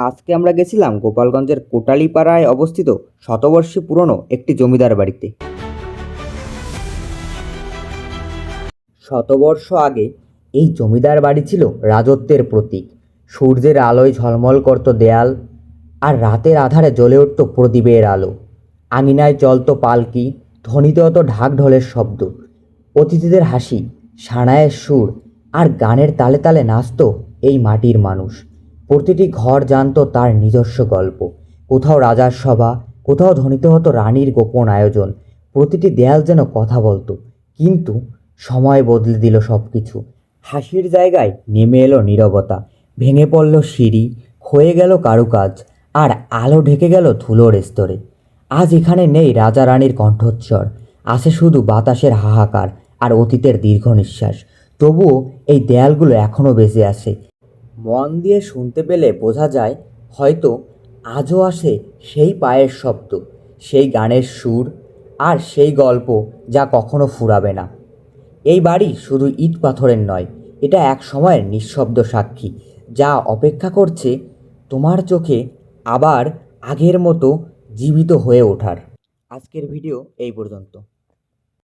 আজকে আমরা গেছিলাম গোপালগঞ্জের কোটালিপাড়ায় অবস্থিত শতবর্ষী পুরনো একটি জমিদার বাড়িতে। শতবর্ষ আগে এই জমিদার বাড়ি ছিল রাজত্বের প্রতীক। সূর্যের আলোয় ঝলমল করত দেয়াল আর রাতের আধারে জ্বলে উঠত প্রদীপের আলো। আঙিনায় চলত পালকি, ধ্বনিত হতো ঢাক ঢোলের শব্দ। অতিথিদের হাসি, সানায়ের সুর আর গানের তালে তালে নাচতো এই মাটির মানুষ। প্রতিটি ঘর জানতো তার নিজস্ব গল্প। কোথাও রাজার সভা, কোথাও ধ্বনিত হতো রানীর গোপন আয়োজন। প্রতিটি দেয়াল যেন কথা বলতো। কিন্তু সময় বদলে দিল সব কিছু হাসির জায়গায় নেমে এলো নীরবতা। ভেঙে পড়ল সিঁড়ি হয়ে গেল কারুকাজ, আর আলো ঢেকে গেল ধুলোর স্তরে। আজ এখানে নেই রাজা রানীর কণ্ঠোচ্চর আছে শুধু বাতাসের হাহাকার আর অতীতের দীর্ঘ নিঃশ্বাস তবুও এই দেয়ালগুলো এখনও বেঁচে আছে। মন দিয়ে শুনতে পেলে বোঝা যায়, হয়তো আজও আসে সেই পায়ের শব্দ, সেই গানের সুর আর সেই গল্প যা কখনো ফুরাবে না। এই বাড়ি শুধু ইট পাথরের নয়, এটা এক সময়ের নিঃশব্দ সাক্ষী, যা অপেক্ষা করছে তোমার চোখে আবার আগের মতো জীবিত হয়ে ওঠার। আজকের ভিডিও এই পর্যন্ত।